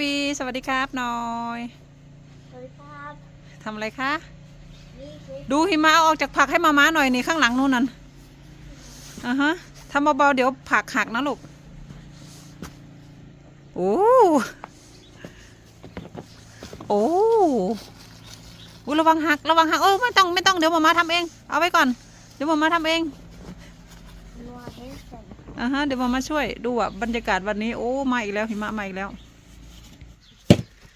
บีสวัสดีครับหน้อยสวัสดีครับทำอะไรคะนี่คือดูหิมะออกจากผักให้มาม้าหน่อยนี่ข้างหลังนู่นนั่นอะฮะทำเบาๆเดี๋ยวผักหักนะลูกโอ้โอ้อุ๊ยระวังหักระวังหักเออไม่ต้องไม่ต้องเดี๋ยวมาม้าทำเอง เอาไว้ก่อน เดี๋ยวมาม้าทำเองนัวเฮสเซนอะฮะเดี๋ยวมามาช่วยดูอะบรรยากาศวันนี้โอ้มาอีกแล้วหิมะมาอีกแล้ว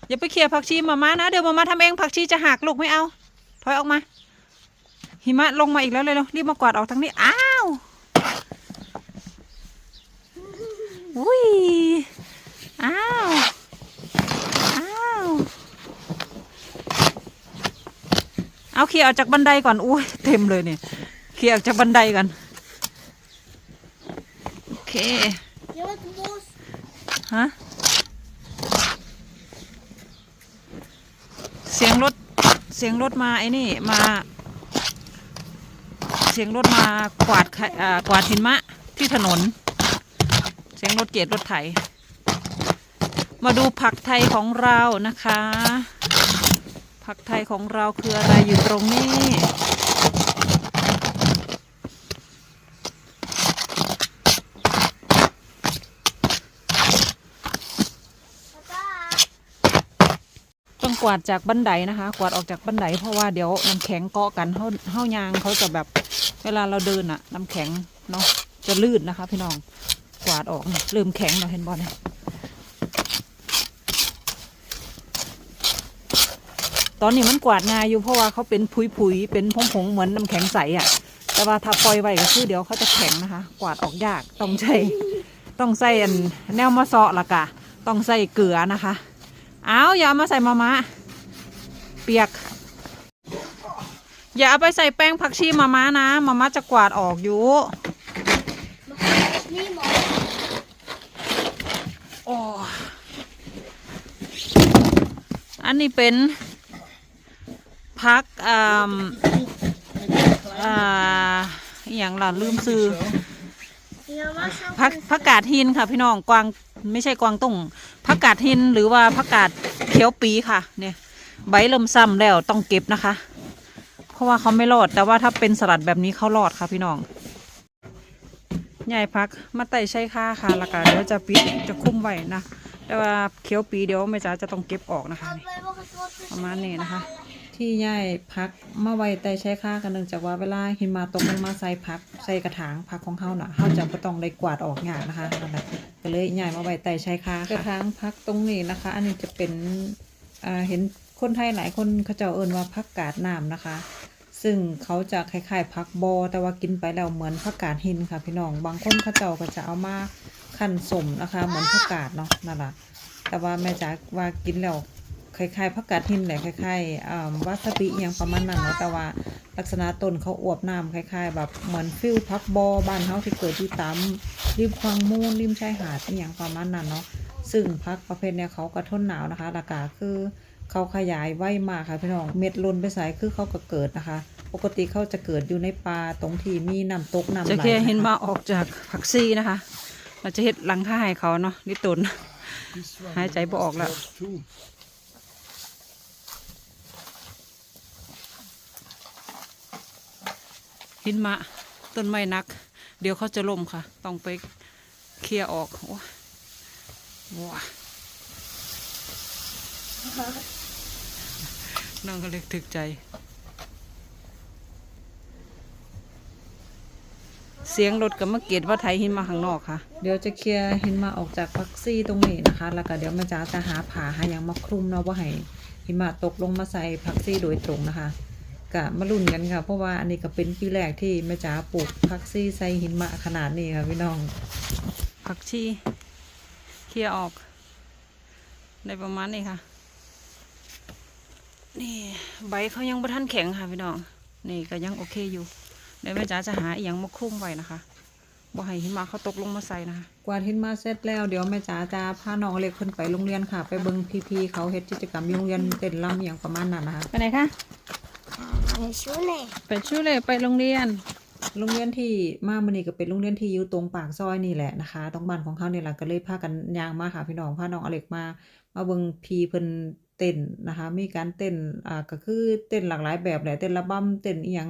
อย่าไปเคลียร์ผักชีมาม่านะ เดี๋ยวมามาทำเองผักชีจะหักลูกไม่เอา ถอยออกมา หิมะลงมาอีกแล้วเลยเร็วรีบมากวาดออกทางนี้ อ้าวอุ้ย อ้าว อ้าว เอาเคลียร์ออกจากบันไดก่อน อุ้ยเต็มเลยเนี่ยเคลียร์ออกจากบันไดก่อนโอเคเดี๋ยวมันบูสฮะ เสียงรถเสียงรถมาไอ้นี่มา เสียงรถมากวาดไข่อ่ากวาดหินมะที่ถนน เสียงรถเกียรถไถ มาดูผักไทยของเรานะคะ ผักไทยของเราคืออะไรอยู่ตรงนี้ แล้วก็ ต้อง กวาดจากบันไดนะคะ กวาดออกจากบันไดเพราะว่าเดี๋ยวน้ำแข็งเกาะกันเฮาเฮายางเขาจะแบบเวลาเราเดินอะน้ำแข็งเนาะจะลื่นนะคะ พี่น้องกวาดออกเนี่ยลืมแข็งเราเห็นบอลเนี่ยตอนนี้มันกวาดงายอยู่เพราะว่าเขาเป็นผุยๆเป็นผงๆเหมือนน้ำแข็งใสอะแต่ว่าถ้าปล่อยไว้ก็คือเดี๋ยวเขาจะแข็งนะคะ กวาดออกยากต้องใช้ต้องใส่แนวมะเซาะละกะ ต้องใส่เกลือนะคะ เอาอย่าเอามาใส่มาม่าเปียก อย่าเอาไปใส่แป้งผักชีมาม่านะมาม่าจะกวาดออกอยู่นี่หมอโอ้อันนี้เป็นพักอ่าอ่าอหย่างล่ะลืมซื้อเดี๋ยวมาชอบพักผักกาดหินค่ะพี่น้องกวางไม่ใช่กวางตุ้งผั กาดหินหรือว่าผักกาดเขียวปีค่ะ เนี่ย ใบเริ่มซ้ำแล้วต้องเก็บนะคะ เพราะว่าเขาไม่รอดแต่ว่าถ้าเป็นสลัดแบบนี้เขารอดค่ะพี่น้องใหญ่พักมาไต่ใช้ค่าค่ะแล้วก็เดี๋ยวจะปิดจะคุ้มไว้นะแต่ว่าเขียวปีเดี๋ยวแม่จ๋าจะต้องเก็บออกนะคะ ประมาณนี้นะคะ ที่ย่ายพักมาไว้แต่ใช้ค่ากันเนื่องจากว่าเวลาหินมาตกลงมาใส่พักใส่กระถางพักของเขาน่ะเขาจะไม่ต้องได้กวาดออกยากนะคะนั่นแหละก็เลยย่ายมาไว้แต่ใช้ค่ากระถางพักตรงนี้นะคะ อันนี้จะเป็นอ่าเห็นคนไทยหลายคนเขาเจะเอิ้นว่าพักกาดน้ำนะคะ ซึ่งเขาจะคล้ายๆพักบอแต่ว่ากินไปแล้วเหมือนผักกาดหินค่ะพี่น้องบางคนเขาเจ้าก็จะเอามาคั่นสมนะคะ เหมือนผักกาดเนาะนั่นแหละแต่ว่าแม่จ๋าว่ากินแล้ว คล้ายๆผักกาดหินแหละคล้ายๆวาซาบิอย่างประมาณนั้นเนาะแต่ว่าลักษณะต้นเขาอวบน้ำคล้าย ๆ แบบเหมือนฟิลพักบอบ้านเขาที่เกิดที่ตามริมคลองมูลริมชายหาดอย่างประมาณนั้นเนาะซึ่งพักประเภทเนี้ยเขาก็ทนหนาวนะคะราคาคือเขาขยายไวมากค่ะพี่น้องเม็ดลนไปใส่คือเขาก็เกิดนะคะ ปกติเขาจะเกิดอยู่ในป่าตรงที่มีน้ำตกน้ำไหลจะแค่เห็นมาออกจากผักซีนะคะ เราจะเห็ดหลังค่าให้เขาเนาะนิตุนหายใจบ่ออกแล้ว หินมะต้นไม้นัก เดี๋ยวเขาจะล่มค่ะ ต้องไปเคลียร์ออกโอ้ยว้าน้องก็เลยถึกใจ เสียงรถกับเมื่อกี้ว่าไทยหินมาข้างนอกค่ะ เดี๋ยวจะเคลียร์หินมาออกจากพักซี่ตรงนี้นะคะ แล้วก็เดี๋ยวแม่จ๋าจะหาผาหาอย่างมาคลุมเนาะว่าให้หิมะตกลงมาใส่พักซี่โดยตรงนะคะ กะมาลุ้นกันค่ะ เพราะว่าอันนี้ก็เป็นปีแรกที่แม่จ๋าปลูกพักซี่ใส่หินมะขนาดนี้ค่ะพี่น้องผักชีเคลียร์ออกได้ประมาณนี้ค่ะ นี่ใบเขายังบ่ทันแข็งค่ะพี่น้อง นี่ก็ยังโอเคอยู่เดี๋ยวแม่จ๋าจะหาอีหยังมาคลุ้มไว้นะคะบ่ให้หิมะเขาตกลงมาใส่นะคะกวาดหินมาเสร็จแล้วเดี๋ยวแม่จ๋าจะพาน้องเล็กขึ้นไปโรงเรียนค่ะ ไปเบิ่งพี่ๆเขาเฮ็ดกิจกรรมอยู่โรงเรียนเต้นรำอหย่างประมาณนั้นนะคะไปไหนคะ ในชูเน่ไปชูเลยไปโรงเรียน โรงเรียนที่มามื้อนี้ก็เป็นโรงเรียนที่อยู่ตรงปากซอยนี่แหละนะคะตรงบ้านของเขาเนี่ยแหละก็เลยพากันย่างมาค่ะพี่น้องพาน้องอเล็กมา มาเบิ่งพีเพิ่นเต้นนะคะ มีการเต้นอ่าก็คือเต้นหลากหลายแบบแหละเต้นระบำเต้นอีหยัง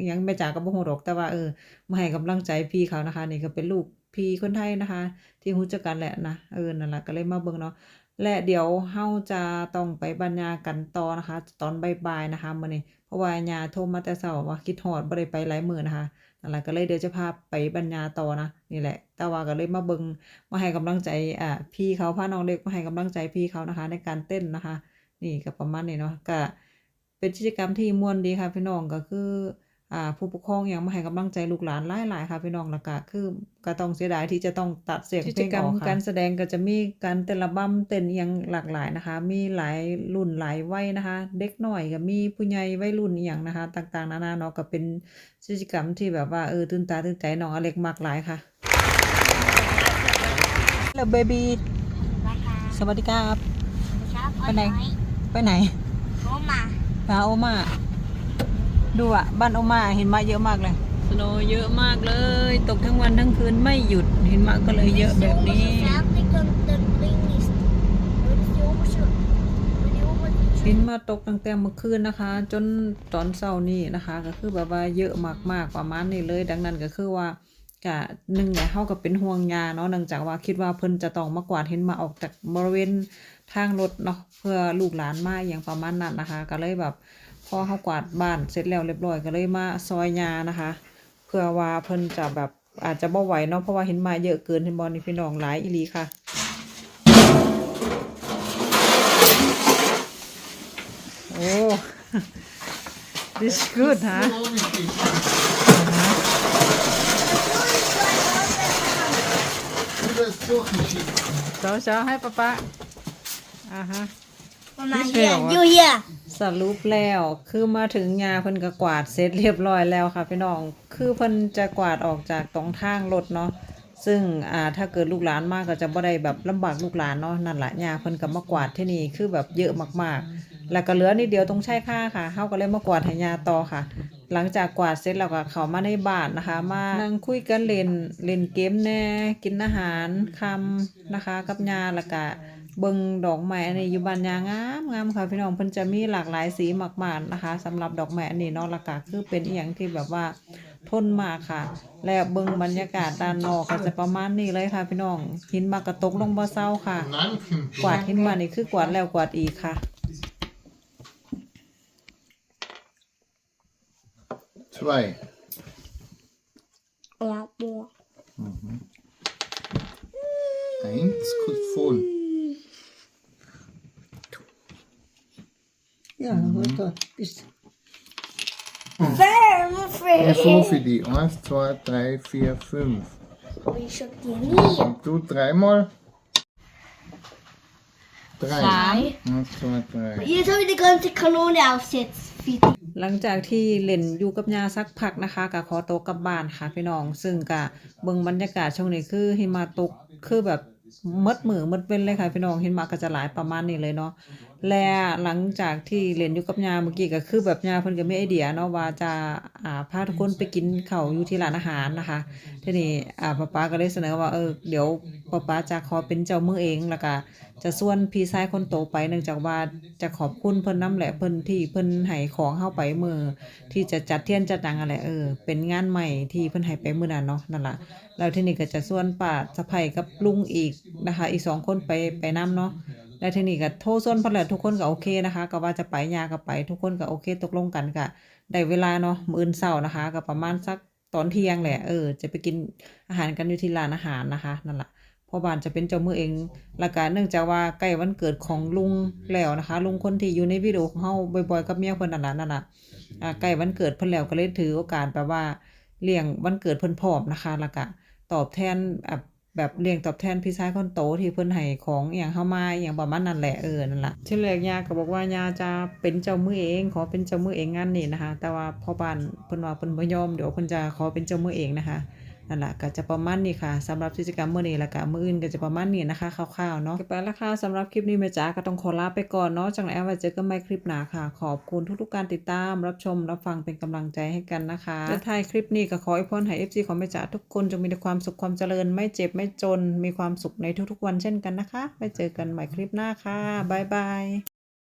อีหยังแม่จ๋าก็บ่ฮู้ดอกแต่ว่าเออมาให้กำลังใจพี่เขานะคะ นี่ก็เป็นลูกพี่คนไทยนะคะ ที่รู้จักกันแหละนะเออนั่นแหละก็เลยมาเบิ่งเนาะ และเดี๋ยวเฮาจะต้องไปบรรยายกันต่อนะคะ ตอนบ่ายๆนะคะมื้อนี้เพราะว่าญาโทรมาแต่เช้าว่าคิดฮอดบ่ได้ไปหลายมื้อนะคะนั่นแหละก็เลยเดี๋ยวจะพาไปบรรยายต่อนะนี่แหละ แต่ว่าก็เลยมาเบิงมาให้กำลังใจอ่าพี่เขาพาน้องเล็กมาให้กำลังใจพี่เขานะคะ ในการเต้นนะคะ นี่ก็ประมาณนี้เนาะก็เป็นกิจกรรมที่ม่วนดีค่ะพี่น้องก็คือ อ่าผู้ปกครองยังมาให้กำลังใจลูกหลานหลายๆค่ะพี่น้องแล้วก็คือก็ต้องเสียดายที่จะต้องตัดเสียงเพลงออกค่ะ การแสดงก็จะมีการเต้นระบำเต้นอหยังหลากหลายนะคะ มีหลายรุ่นหลายวัยนะคะ เด็กน้อยก็มีผู้ใหญ่วัยรุ่นอหย่างนะคะ ต่างๆ นานาเนาะก็เป็นกิจกรรมที่แบบว่าเออตื่นตาตื่นใจน้องอเล็กมากหลายค่ะแล้วเบบีสวัสดีครับไปไหน ไปไหนโอมาหาโอมา ดูอะ บ้านโอมาเห็นมาเยอะมากเลยสโนเยอะมากเลย ตกทั้งวันทั้งคืนไม่หยุดเห็นมาก็เลยเยอะแบบนี้หินมาตกตั้งแต่เมื่อคืนนะคะ จนตอนเช้านี้นะคะ ก็คือแบบว่าเยอะมากๆประมาณนี้เลย ดังนั้นก็คือว่ากะหนึ่งเนี่ยเฮาก็เป็นห่วงยาเนาะเนื่องจากว่าคิดว่าเพิ่นจะต้องมากวาดเห็นมาออกจากบริเวณทางรถเนาะเพื่อลูกหลานมาอย่างประมาณนั้นนะคะ ก็เลยแบบ พอเฮากวาดบ้านเสร็จแล้วเรียบร้อยก็เลยมาซอยยานะคะ เพื่อว่าเพิ่นจะแบบอาจจะบ่ไหวเนาะเพราะว่าเห็นมาเยอะเกินเห็นบ่นี่พี่น้องหลายอีหลีค่ะโอ้ this good ฮะ Das ist doch nicht schick. เช้าเช้าให้ป๊าป๊าอ่าฮะ Mama, This here, way, you here. สรุปแล้วคือมาถึงงาเพิ่นก็กวาดเสร็จเรียบร้อยแล้วค่ะพี่น้องคือเพิ่นจะกวาดออกจากตรงทางรถเนาะซึ่งอ่าถ้าเกิดลูกหลานมากก็จะบ่ได้แบบลำบากลูกหลานเนาะนั่นแหละยาเพิ่นก็มากวาดที่นี่คือแบบเยอะมากๆ แล้วก็เหลือนิดเดียวตรงชายค่าค่ะเฮาก็เลยมากวาดให้ยาต่อค่ะ หลังจากกวาดเสร็จแล้วก็เข้ามาในบ้านนะคะ มานั่งคุยกันเล่นเล่นเกมแหน่กินอาหารคำนะคะ กับยาแล้วก็ เบิ่งดอกไม้อันนี้อยู่บ้านยางามงามค่ะพี่น้องเพิ่นจะมีหลากหลายสีมากๆนะคะสำหรับดอกไม้อันนี้เนาะแล้วก็คือเป็นอีหยังที่แบบว่าทนมากค่ะ และเบิ่งบรรยากาศด้านนอกก็จะประมาณนี้เลยค่ะ พี่น้องหินมากระตกลงบ่เศร้าค่ะ Nein. กวาดหินมานี่คือกวาดแล้วกวาดอีกค่ะ Zwei. Ja, heute ist Very Hey, free. Fofi, eins, zwei, drei, vier, fünf. Ich hab dir nie. Und du dreimal? Drei. Drei. Eins, zwei, drei. Jetzt habe ich die ganze Kanone aufsetzt. หลังจากที่เล่นอยู่กับยาสักพักนะคะก็ขอโตวกลับบ้านค่ะพี่น้อง ซึ่งก็เบิ่งบรรยากาศช่วงนี้คือหิมะตกคือแบบมดมือมดเว้นเลยค่ะพี่น้องหิมะก็จะหลายประมาณนี้เลยเนาะ และหลังจากที่เล่นอยู่กับยาเมื่อกี้ก็คือแบบยาเพิ่นก็มีไอเดียเนาะว่าจะอ่าพาทุกคนไปกินข้าวอยู่ที่ร้านอาหารนะคะทีนี้อ่าป๊าป๊าก็เลยเสนอว่าเออเดี๋ยวป๊าป๊าจะขอเป็นเจ้ามือเองแล้วก็จะส่วนพี่ชายคนโตไปเนื่องจากว่าจะขอบคุณเพิ่นน้ำแหละเพิ่นที่เพิ่นให้ของเฮาไปมือที่จะจัดเทียนจัดหนังอะไรเออเป็นงานใหม่ที่เพิ่นให้ไปมือนั้นเนาะนั่นแหละแล้วทีนี้ก็จะส่วนป้าสะใภ้กับลุงอีกนะคะ อีกสองคนไปไปนํเนาะ แล้วทีนี้ก็โทรส่วนเพิ่นแหละทุกคนก็โอเคนะคะก็ว่าจะไปยาก็ไปทุกคนก็โอเค ตกลงกันก็ได้เวลาเนาะมื้ออื่นเช้านะคะก็ประมาณสักตอนเที่ยงแหละเออจะไปกินอาหารกันอยู่ที่ร้านอาหารนะคะนั่นแหละพ่อบ้านจะเป็นเจ้ามือเองและการเนื่องจากว่าใกล้วันเกิดของลุงแล้วนะคะ ลุงคนที่อยู่ในวิดีโอของเฮาบ่อยๆกับเมียเพิ่นนั่นล่ะนั่นล่ะอ่าใกล้วันเกิดเพิ่นแล้วก็เลยถือโอกาสแบบว่าเลี้ยงวันเกิดเพิ่นพร้อมนะคะล้วก็ตอบแทนอะ แบบเลี้ยงตอบแทนพี่ชายคนโตที่เพิ่นให้ของอย่างเฮามาอย่างประมาณนั่นแหละเออนั่นละที่แรกยาก็บอกว่ายาจะเป็นเจ้ามือเองขอเป็นเจ้ามือเองงั้นนี่นะคะ แต่ว่าพ่อบ้านเพิ่นว่าเพิ่นบ่ยอมเดี๋ยวเพิ่นจะขอเป็นเจ้ามือเองนะคะ นั่นแหละก็จะประมาณนี้ค่ะสำหรับกิจกรรมมื้อนี้แล้วก็มื้ออื่นก็จะประมาณนี้นะคะคร่าวๆเนาะก็ไปแล้วค่ะสำหรับคลิปนี้แม่จ๋าก็ต้องขอลาไปก่อนเนาะจังแล้วไว้เจอกันใหม่คลิปหน้าค่ะ ขอบคุณทุกๆการติดตาม รับชมรับฟังเป็นกำลังใจให้กันนะคะและท้ายคลิปนี้ก็ขอให้พรให้ FC ของแม่จ๋าทุกคนจงมีแต่ความสุขความเจริญ ไม่เจ็บไม่จนมีความสุขในทุกๆวันเช่นกันนะคะไว้เจอกันใหม่คลิปหน้าค่ะบ๊ายบาย